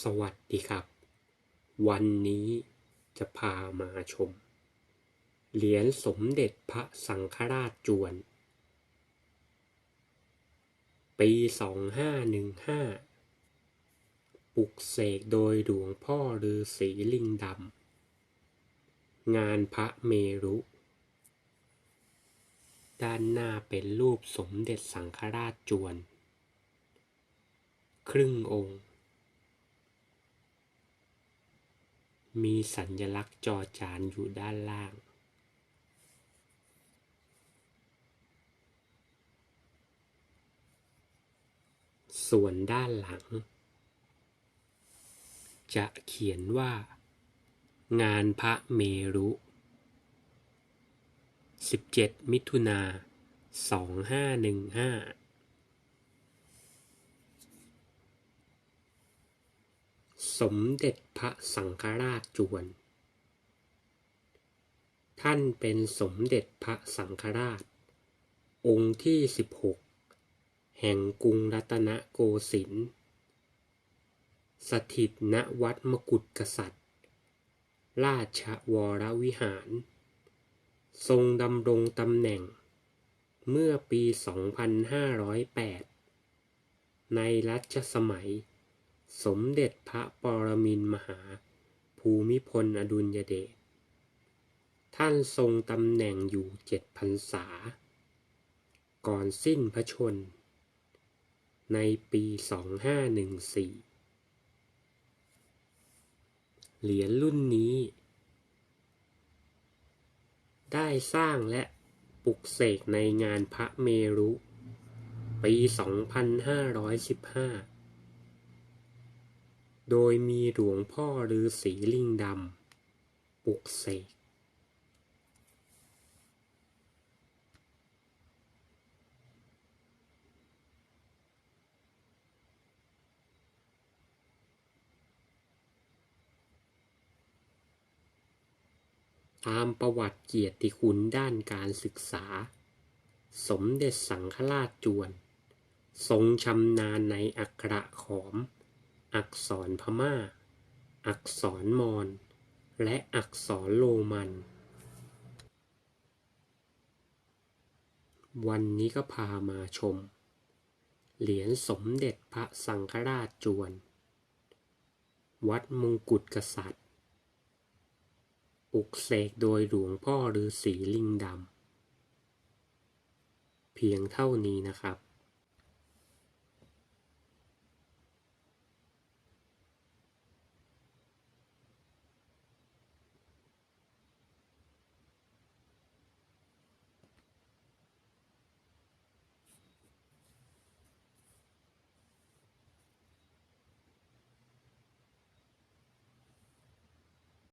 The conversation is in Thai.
สวัสดีครับ วันนี้จะพามาชม เหรียญสมเด็จพระสังฆราชจวน ปี 2515 ปลุกเสกโดยหลวงพ่อฤาษีลิงดำ งานพระเมรุ ด้านหน้าเป็นรูปสมเด็จสังฆราชจวน ครึ่งองค์ มีสัญลักษณ์จอจานอยู่ด้านล่าง ส่วนด้านหลัง จะเขียนว่า งานพระเมรุ 17 มิถุนา2515 สมเด็จพระสังฆราชจวน ท่านเป็นสมเด็จพระสังฆราช องค์ที่ 16 แห่งกรุงรัตนโกสินทร์ สถิตณวัดมกุฎกษัตริย์ ราชวรวิหาร ทรงดำรงตำแหน่ง เมื่อปี 2508 ในรัชสมัย สมเด็จพระปรมินมหา ภูมิพลอดุลยเดช ท่านทรงตำแหน่งอยู่เจ็ดพรรษา ก่อนสิ้นพระชน ในปี 2514 เหรียญรุ่นนี้ ได้สร้างและปลุกเสกในงานพระเมรุ ปี 2515 โดยมีหลวงพ่อฤาษีลิงดำปลุกเสกตามประวัติเกียรติคุณด้านการศึกษา สมเด็จสังฆราชจวน ทรงชำนาญในอักระขอม อักษรพม่า อักษรมอญ และอักษรโรมัน วันนี้ก็พามาชม เหรียญสมเด็จพระสังฆราชจวน วัดมงกุฎกษัตริย์ปลุกเสกโดยหลวงพ่อฤาษีลิงดำ เพียงเท่านี้นะครับ